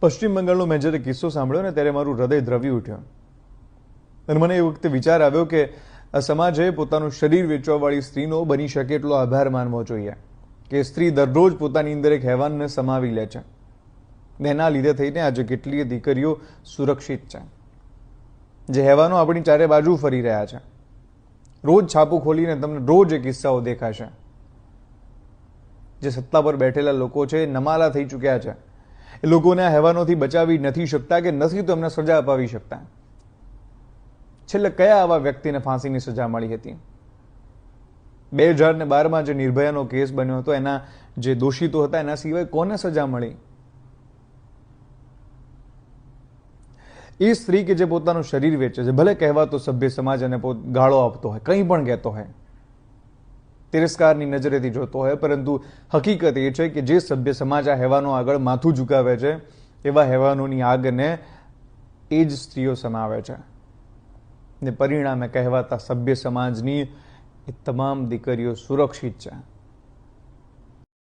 પશ્ચિમ બંગાળનો મેં જ્યારે કિસ્સો સાંભળ્યો ને ત્યારે મારું હૃદય દ્રવી ઉઠ્યું. અને મને એ વખતે વિચાર આવ્યો કે આ સમાજે પોતાનું શરીર વેચવાવાળી સ્ત્રીનો બની શકે એટલો આભાર માનવો જોઈએ કે સ્ત્રી દરરોજ પોતાની અંદર એક હેવાનને સમાવી લે છે. ને એના લીધે થઈને આજે કેટલીય દીકરીઓ સુરક્ષિત છે. જે હેવાનો આપણી ચારે બાજુ ફરી રહ્યા છે. રોજ છાપું ખોલીને તમને રોજ એ કિસ્સાઓ દેખાશે. જે સત્તા પર બેઠેલા લોકો છે નમાલા થઈ ચૂક્યા છે. એ લોકોને આ હેવાનોથી બચાવી નથી શકતા કે નથી તો એમને સજા અપાવી શકતા. છેલ્લે કયા આવા વ્યક્તિને ફાંસીની સજા મળી હતી? બે હજાર ને બારમાં જે નિર્ભયાનો કેસ બન્યો હતો, એના જે દોષિતો હતા, એના સિવાય કોને સજા મળી? એ સ્ત્રી કે જે પોતાનું શરીર વેચે છે, ભલે કહેવાતો સભ્ય સમાજ અને ગાળો આપતો હોય, કંઈ પણ કહેતો હોય તિરસ્કારની નજરેથી જોતો હોય, પરંતુ હકીકત એ છે કે જે સભ્ય સમાજ આ હેવાનો આગળ માથું ઝુકાવે છે, એવા હેવાનોની આગને એ જ સ્ત્રીઓ સમાવે છે. ને પરિણામે કહેવાતા સભ્ય સમાજની એ તમામ દીકરીઓ સુરક્ષિત છે.